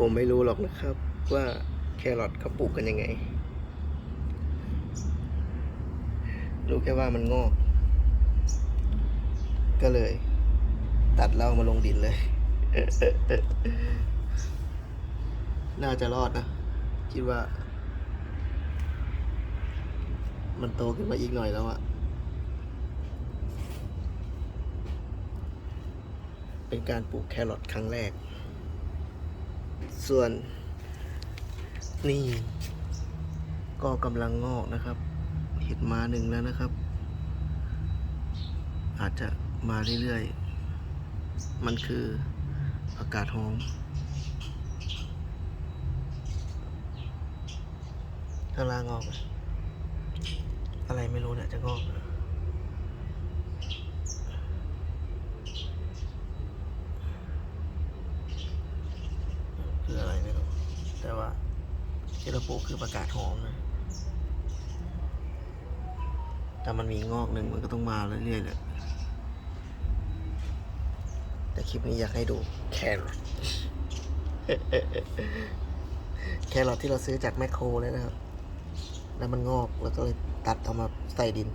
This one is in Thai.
ผมไม่รู้หรอกนะครับว่าแครอทเขาปลูกกันยังไง รู้แค่ว่ามันงอก ก็เลย ตัดแล้ามาลงดินเลย น่าจะรอดนะ คิดว่า มันโตขึ้นมาอีกหน่อยแล้วอะเป็นการปลูกแครอทครั้งแรก ส่วนนี่ ก็กำลังงอกนะครับ เห็ดมาหนึ่งแล้วนะครับ อาจจะมาเรื่อยๆ มันคืออากาศหอม ข้างล่างงอก อะไรไม่รู้เนี่ยจะงอกนะคืออะไรไม่รู้ แต่ว่าที่เราปลูกคือประกาศหอมนะ แต่มันมีงอกหนึ่งมันก็ต้องมาเรื่อยๆแหละแต่คลิปนี้อยากให้ดูแครอทแครอทที่เราซื้อจากแมคโครเลยนะครับ แล้วมันงอกแล้วก็เลยตัดเอามาใส่ดิน